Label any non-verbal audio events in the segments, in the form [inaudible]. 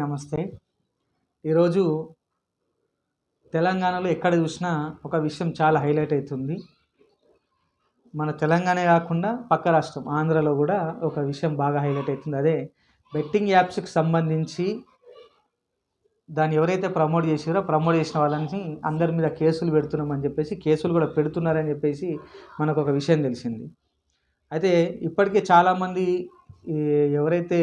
నమస్తే. ఈరోజు తెలంగాణలో ఎక్కడ చూసినా ఒక విషయం చాలా హైలైట్ అవుతుంది. మన తెలంగాణ కాకుండా పక్క రాష్ట్రం ఆంధ్రలో కూడా ఒక విషయం బాగా హైలైట్ అవుతుంది. అదే బెట్టింగ్ యాప్స్కి సంబంధించి దాన్ని ఎవరైతే ప్రమోట్ చేసారో ప్రమోట్ చేసిన వాళ్ళని అందరి మీద కేసులు పెడుతున్నామని చెప్పేసి కేసులు కూడా పెడుతున్నారని చెప్పేసి మనకు ఒక విషయం తెలిసింది. అయితే ఇప్పటికే చాలామంది ఎవరైతే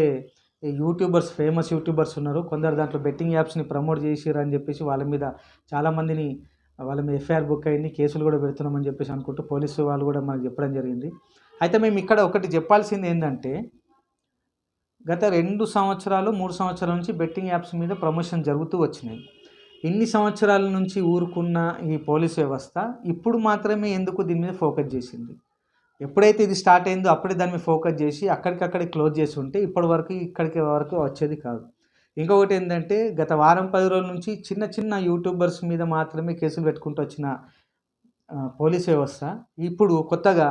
యూట్యూబర్స్ ఫేమస్ యూట్యూబర్స్ ఉన్నారు. కొందరు దాంట్లో బెట్టింగ్ యాప్స్ని ప్రమోట్ చేసిర్రు అని చెప్పేసి వాళ్ళ మీద చాలామందిని వాళ్ళ మీద ఎఫ్ఐఆర్ బుక్ అయింది కేసులు కూడా పెడుతున్నామని చెప్పేసి అనుకుంటూ పోలీసు వాళ్ళు కూడా మనకు చెప్పడం జరిగింది. అయితే మేము ఇక్కడ ఒకటి చెప్పాల్సింది ఏంటంటే గత రెండు సంవత్సరాలు మూడు సంవత్సరాల నుంచి బెట్టింగ్ యాప్స్ మీద ప్రమోషన్ జరుగుతూ వచ్చినాయి. ఇన్ని సంవత్సరాల నుంచి ఊరుకున్న ఈ పోలీస్ వ్యవస్థ ఇప్పుడు మాత్రమే ఎందుకు దీని మీద ఫోకస్ చేసింది? ఎప్పుడైతే ఇది స్టార్ట్ అయిందో అప్పుడే దాని మీద ఫోకస్ చేసి అక్కడికక్కడే క్లోజ్ చేసి ఉంటే ఇప్పటి వరకు ఇక్కడికి వరకు వచ్చేది కాదు. ఇంకొకటి ఏంటంటే గత వారం పది రోజుల నుంచి చిన్న చిన్న యూట్యూబర్స్ మీద మాత్రమే కేసులు పెట్టుకుంటూ వచ్చిన పోలీస్ వ్యవస్థ ఇప్పుడు కొత్తగా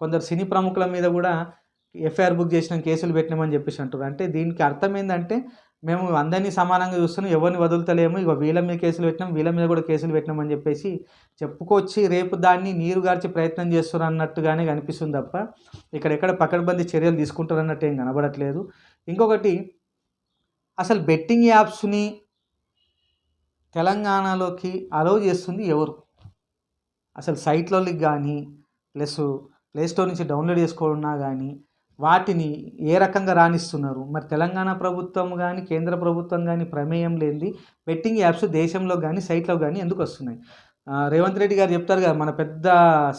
కొందరు సినీ ప్రముఖుల మీద కూడా ఎఫ్ఐఆర్ బుక్ చేసిన కేసులు పెట్టినామని చెప్పేసి అంటారు అంటే దీనికి అర్థం ఏంటంటే మేము అందరినీ సమానంగా చూస్తున్నాం ఎవరిని వదులుతలేము ఇక వీళ్ళ మీద కేసులు పెట్టినాం వీళ్ళ మీద కూడా కేసులు పెట్టినామని చెప్పేసి చెప్పుకొచ్చి రేపు దాన్ని నీరు గార్చి ప్రయత్నం చేస్తున్నారు అన్నట్టుగానే కనిపిస్తుంది తప్ప ఇక్కడెక్కడ పకడ్బందీ చర్యలు తీసుకుంటారు అన్నట్టు ఏం కనబడట్లేదు. ఇంకొకటి అసలు బెట్టింగ్ యాప్స్ని తెలంగాణలోకి అలౌ చేస్తుంది ఎవరు? అసలు సైట్లోకి కానీ ప్లస్ ప్లే స్టోర్ నుంచి డౌన్లోడ్ చేసుకున్నా కానీ వాటిని ఏ రకంగా రాణిస్తున్నారు? మరి తెలంగాణ ప్రభుత్వం కానీ కేంద్ర ప్రభుత్వం కానీ ప్రమేయం లేనిది బెట్టింగ్ యాప్స్ దేశంలో కానీ సైట్లో కానీ ఎందుకు వస్తున్నాయి? రేవంత్ రెడ్డి గారు చెప్తారు కదా మన పెద్ద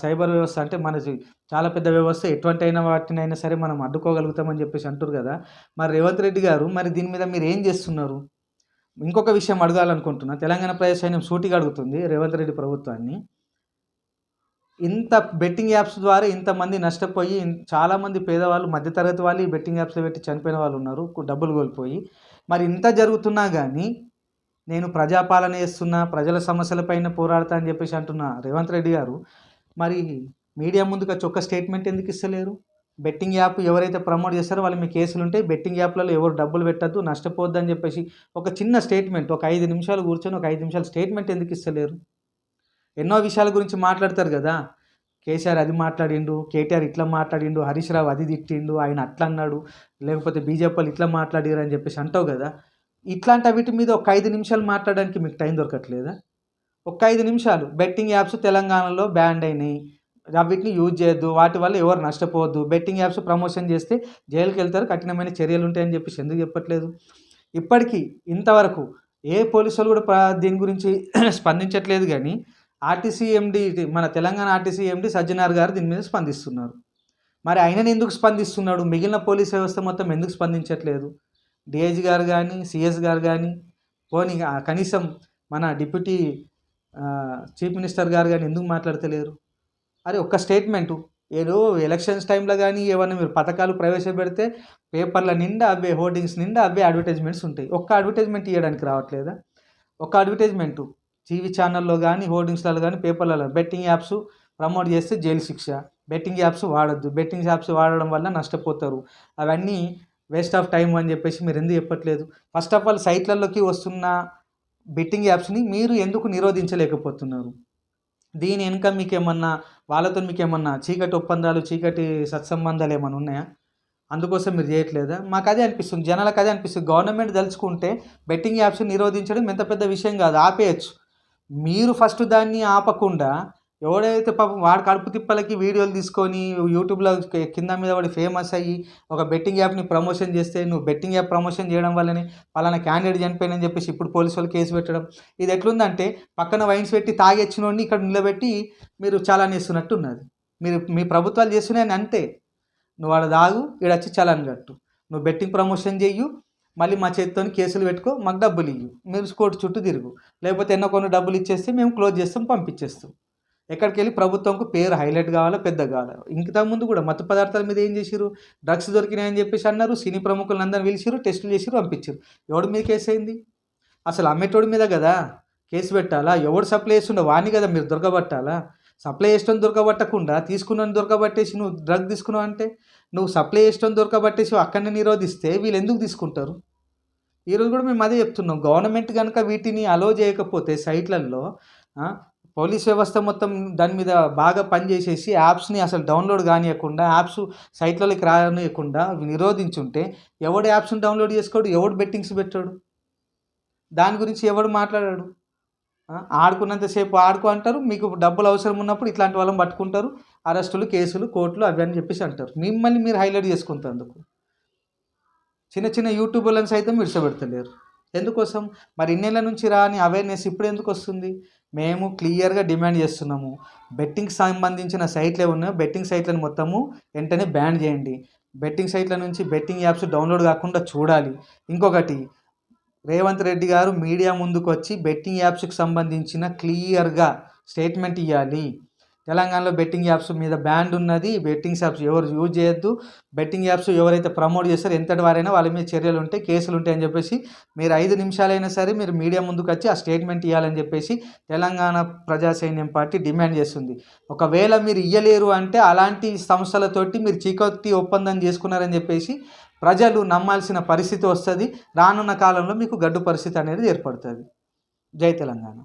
సైబర్ వ్యవస్థ అంటే మనది చాలా పెద్ద వ్యవస్థ ఎటువంటి అయినా వాటినైనా సరే మనం అడ్డుకోగలుగుతామని చెప్పేసి అంటారు కదా. మరి రేవంత్ రెడ్డి గారు మరి దీని మీద మీరు ఏం చేస్తున్నారు? ఇంకొక విషయం అడగాలనుకుంటున్నా. తెలంగాణ ప్రజా సైన్యం సూటిగా అడుగుతుంది రేవంత్ రెడ్డి ప్రభుత్వాన్ని. ఇంత బెట్టింగ్ యాప్స్ ద్వారా ఇంతమంది నష్టపోయి చాలామంది పేదవాళ్ళు మధ్యతరగతి వాళ్ళు ఈ బెట్టింగ్ యాప్స్లో పెట్టి చనిపోయిన వాళ్ళు ఉన్నారు డబ్బులు కోల్పోయి. మరి ఇంత జరుగుతున్నా కానీ నేను ప్రజాపాలన చేస్తున్నా ప్రజల సమస్యలపైన పోరాడతా అని చెప్పేసి అంటున్నా రేవంత్ రెడ్డి గారు మరి మీడియా ముందుగా చొక్క స్టేట్మెంట్ ఎందుకు ఇస్తలేరు? బెట్టింగ్ యాప్ ఎవరైతే ప్రమోట్ చేస్తారో వాళ్ళు మీ కేసులు ఉంటే బెట్టింగ్ యాప్లలో ఎవరు డబ్బులు పెట్టద్దు నష్టపోవద్దు అని చెప్పేసి ఒక చిన్న స్టేట్మెంట్ ఒక ఐదు నిమిషాలు కూర్చొని ఒక ఐదు నిమిషాలు స్టేట్మెంట్ ఎందుకు ఇస్తలేరు? ఎన్నో విషయాల గురించి మాట్లాడతారు కదా. కేసీఆర్ అది మాట్లాడిండు కేటీఆర్ ఇట్లా మాట్లాడిండు హరీష్ రావు అది తిట్టిండు ఆయన అట్లా అన్నాడు లేకపోతే బీజేపీ వాళ్ళు ఇట్లా మాట్లాడారు అని చెప్పేసి అంటావు కదా ఇట్లాంటి వీటి మీద ఒక ఐదు నిమిషాలు మాట్లాడడానికి మీకు టైం దొరకట్లేదా? ఒక ఐదు నిమిషాలు. బెట్టింగ్ యాప్స్ తెలంగాణలో బ్యాండ్ అయినాయి. వీటిని యూజ్ చేయొద్దు. వాటి వల్ల ఎవరు నష్టపోవద్దు. బెట్టింగ్ యాప్స్ ప్రమోషన్ చేస్తే జైలుకి వెళ్తారు. కఠినమైన చర్యలు ఉంటాయని చెప్పేసి ఎందుకు చెప్పట్లేదు? ఇప్పటికీ ఇంతవరకు ఏ పోలీసులు కూడా దీని గురించి [clears throat] స్పందించట్లేదు కానీ ఆర్టీసీ ఎండి మన తెలంగాణ ఆర్టీసీ ఎండి సజ్జనార్ గారు దీని మీద స్పందిస్తున్నారు. మరి ఆయనని ఎందుకు స్పందిస్తున్నాడు? మిగిలిన పోలీస్ వ్యవస్థ మొత్తం ఎందుకు స్పందించట్లేదు? డిఐజీ గారు కానీ సిఎస్ గారు కానీ పోనీ ఆ కనీసం మన డిప్యూటీ చీఫ్ మినిస్టర్ గారు కానీ ఎందుకు మాట్లాడతలేరు? అరే ఒక్క స్టేట్మెంటు. ఏదో ఎలక్షన్స్ టైంలో కానీ ఏమన్నా మీరు పథకాలు ప్రవేశపెడితే పేపర్ల నిండా అవే హోర్డింగ్స్ నిండా అవే అడ్వర్టైజ్మెంట్స్ ఉంటాయి. ఒక్క అడ్వర్టైజ్మెంట్ ఇవ్వడానికి రావట్లేదా? ఒక్క అడ్వర్టైజ్మెంటు. టీవీ ఛానల్లో కానీ హోర్డింగ్స్లలో కానీ పేపర్లలో బెట్టింగ్ యాప్స్ ప్రమోట్ చేస్తే జైలు శిక్ష. బెట్టింగ్ యాప్స్ వాడద్దు. బెట్టింగ్ యాప్స్ వాడడం వల్ల నష్టపోతారు. అవన్నీ వేస్ట్ ఆఫ్ టైం అని చెప్పేసి మీరు ఎందుకు చెప్పట్లేదు? ఫస్ట్ ఆఫ్ ఆల్ సైట్లలోకి వస్తున్న బెట్టింగ్ యాప్స్ని మీరు ఎందుకు నిరోధించలేకపోతున్నారు? దీని వెనుక మీకు ఏమన్నా వాళ్ళతో మీకు ఏమన్నా చీకటి ఒప్పందాలు చీకటి సత్సంబంధాలు ఏమైనా ఉన్నాయా? అందుకోసం మీరు చేయట్లేదా? మాకు అదే అనిపిస్తుంది. జనాలకు అదే అనిపిస్తుంది. గవర్నమెంట్ తలుచుకుంటే బెట్టింగ్ యాప్స్ నిరోధించడం ఎంత పెద్ద విషయం కాదు. ఆపేయచ్చు. మీరు ఫస్ట్ దాన్ని ఆపకుండా ఎవడైతే పాపం వాడు కడుపు తిప్పలకి వీడియోలు తీసుకొని యూట్యూబ్లో కింద మీద వాడు ఫేమస్ అయ్యి ఒక బెట్టింగ్ యాప్ని ప్రమోషన్ చేస్తే నువ్వు బెట్టింగ్ యాప్ ప్రమోషన్ చేయడం వల్లనే పలానా క్యాండిడేట్ చనిపోయినని చెప్పేసి ఇప్పుడు పోలీసు వాళ్ళు కేసు పెట్టడం. ఇది ఎట్లుందంటే పక్కన వైన్స్ పెట్టి తాగెచ్చినోడిని ఇక్కడ నిలబెట్టి మీరు చాలా చేస్తున్నట్టు ఉన్నది మీరు మీ ప్రభుత్వాలు చేస్తున్నాయని అంతే. నువ్వు వాడు దాగు ఈడొచ్చి వచ్చి చలాన్ కట్టు. నువ్వు బెట్టింగ్ ప్రమోషన్ చెయ్యు మళ్ళీ మా చేతితో కేసులు పెట్టుకో మాకు డబ్బులు ఇవ్వు మీరు కోర్టు చుట్టూ తిరుగు. లేకపోతే ఎన్నో కొన్ని డబ్బులు ఇచ్చేస్తే మేము క్లోజ్ చేస్తాం పంపించేస్తాం. ఎక్కడికి వెళ్ళి ప్రభుత్వంకు పేరు హైలైట్ కావాలా పెద్ద కావాలా? ఇంకా ముందు కూడా మత్తు పదార్థాల మీద ఏం చేసిరు డ్రగ్స్ దొరికినాయని చెప్పేసి అన్నారు. సినీ ప్రముఖులను అందరిని పిలిచిరు టెస్టులు చేసిరు పంపించారు ఎవడి మీద కేసు అయింది? అసలు అమ్మేటోడి మీద కదా. కేసు పెట్టాలా? ఎవడు సప్లై చేస్తుండో వాడిని కదా మీరు దొరకబట్టాలా? సప్లై చేసిన దొరకబట్టకుండా తీసుకున్న దొరకబట్టేసి నువ్వు డ్రగ్ తీసుకున్నావు అంటే నువ్వు సప్లై చేసిన దొరకబట్టేసి అక్కడనే నిరోధిస్తే వీళ్ళు ఎందుకు తీసుకుంటారు? ఈరోజు కూడా మేము అదే చెప్తున్నాం. గవర్నమెంట్ కనుక వీటిని అలో చేయకపోతే సైట్లలో పోలీస్ వ్యవస్థ మొత్తం దాని మీద బాగా పనిచేసేసి యాప్స్ని అసలు డౌన్లోడ్ కానియకుండా యాప్స్ సైట్లలోకి రానియకుండా నిరోధించుంటే ఎవడు యాప్స్ని డౌన్లోడ్ చేసుకోడు? ఎవడు బెట్టింగ్స్ పెట్టాడు? దాని గురించి ఎవడు మాట్లాడాడు? ఆడుకున్నంతసేపు ఆడుకో అంటారు. మీకు డబ్బులు అవసరం ఉన్నప్పుడు ఇట్లాంటి వాళ్ళని పట్టుకుంటారు. అరెస్టులు కేసులు కోర్టులు అవి అని చెప్పేసి అంటారు. మిమ్మల్ని మీరు హైలైట్ చేసుకుంటేందుకు. చిన్న చిన్న యూట్యూబర్లను సైతం విడిచబెడతలేరు ఎందుకోసం? మరి ఇన్నేళ్ళ నుంచి రాని అవేర్నెస్ ఇప్పుడు ఎందుకు వస్తుంది? మేము క్లియర్గా డిమాండ్ చేస్తున్నాము. బెట్టింగ్ సంబంధించిన సైట్లు ఉన్నాయో బెట్టింగ్ సైట్లను మొత్తము వెంటనే బ్యాన్ చేయండి. బెట్టింగ్ సైట్ల నుంచి బెట్టింగ్ యాప్స్ డౌన్లోడ్ కాకుండా చూడాలి. ఇంకొకటి రేవంత్ రెడ్డి గారు మీడియా ముందుకు వచ్చి బెట్టింగ్ యాప్స్కి సంబంధించిన క్లియర్గా స్టేట్మెంట్ ఇవ్వాలి తెలంగాణలో బెట్టింగ్ యాప్స్ మీద బ్యాండ్ ఉన్నది. బెట్టింగ్ యాప్స్ ఎవరు యూజ్ చేయొద్దు. బెట్టింగ్ యాప్స్ ఎవరైతే ప్రమోట్ చేస్తారో ఎంతటి వారైనా వాళ్ళ మీద చర్యలు ఉంటాయి కేసులు ఉంటాయని అని చెప్పేసి మీరు ఐదు నిమిషాలైనా సరే మీరు మీడియా ముందుకు వచ్చి ఆ స్టేట్మెంట్ ఇవ్వాలని చెప్పేసి తెలంగాణ ప్రజా సైన్యం పార్టీ డిమాండ్ చేస్తుంది. ఒకవేళ మీరు ఇయ్యలేరు అంటే అలాంటి సంస్థలతోటి మీరు చీకత్తి ఒప్పందం చేసుకున్నారని చెప్పేసి ప్రజలు నమ్మాల్సిన పరిస్థితి వస్తుంది. రానున్న కాలంలో మీకు గడ్డు పరిస్థితి అనేది ఏర్పడుతుంది. జై తెలంగాణ.